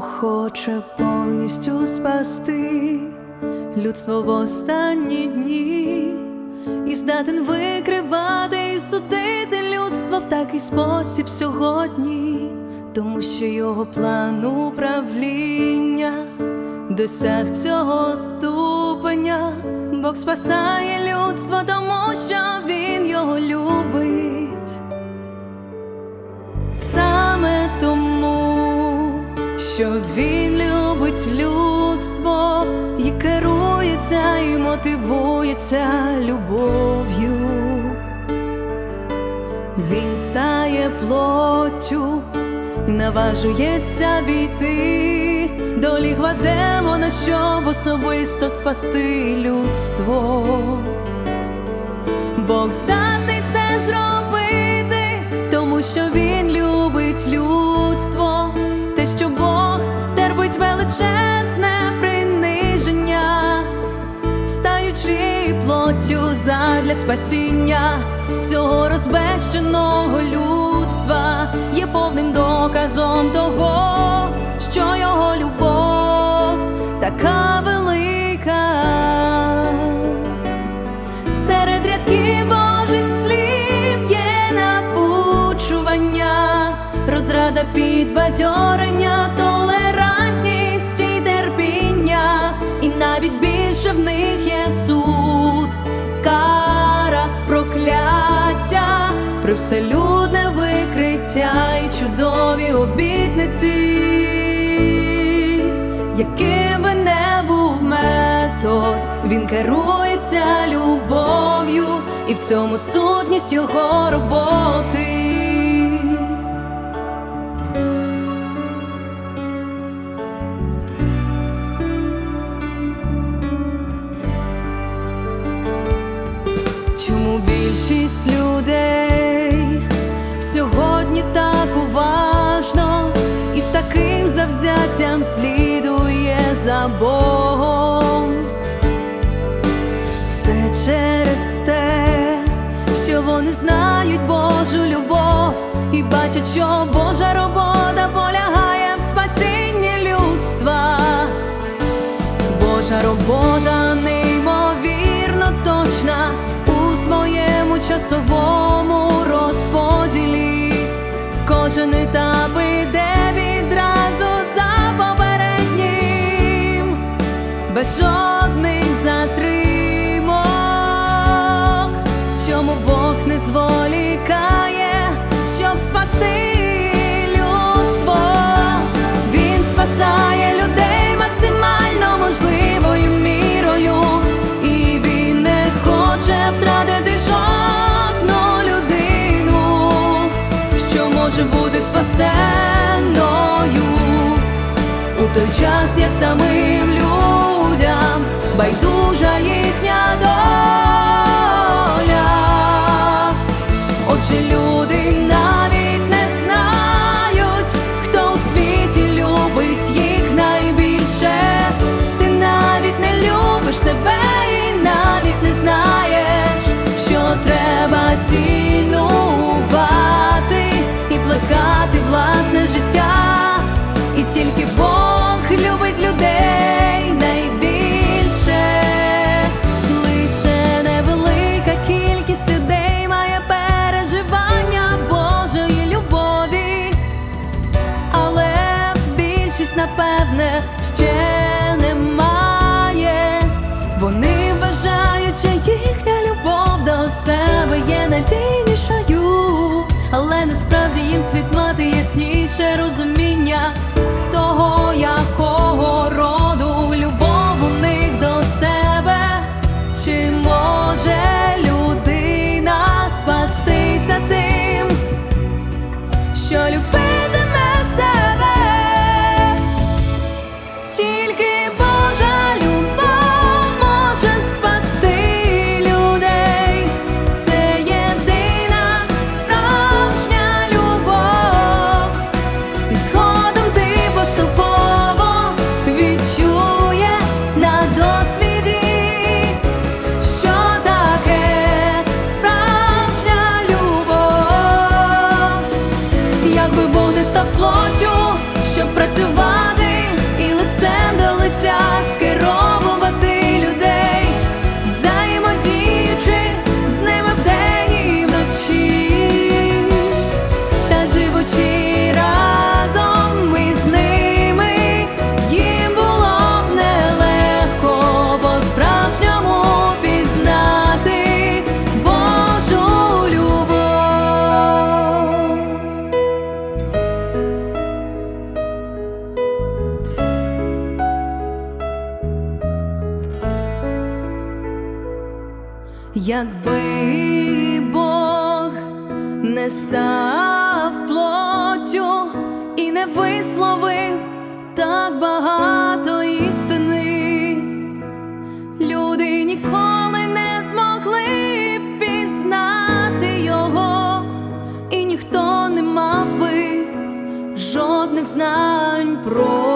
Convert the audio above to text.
хоче повністю спасти людство в останні дні і здатен викривати і судити людство в такий спосіб сьогодні, тому що його план управління досяг цього ступеня. Бог спасає людство, тому що він його любить. Що він любить людство і керується і мотивується любов'ю. Він стає плоттю наважується війти до лігва демона, щоб особисто спасти людство. Бог здатний це зробити, тому що він любить людство, величезне приниження, стаючи плоттю задля спасіння цього розбещеного людства, є повним доказом того, що його любов така велика. Серед рядків Божих слів є напучування, розрада підбадьорення, толерантність більше в них є суд, кара, прокляття, привселюдне викриття і чудові обітниці яким би не був метод, він керується любов'ю, і в цьому сутність його роботи. Більшість людей сьогодні так уважно і з таким завзяттям слідує за Богом? Це через те, що вони знають Божу любов і бачать, що Божа робота полягає в спасінні людства. Божа робота часовому розподілі. Кожен етап іде відразу за попереднім, без жодних затримок. Чому Бог не зволікає, той час, як самим людям. Байдужа day. якби Бог не став плотю, щоб працювати і лицем до лиця. Якби Бог не став плоттю і не висловив так багато істини, люди ніколи не змогли пізнати його, і ніхто не мав би жодних знань про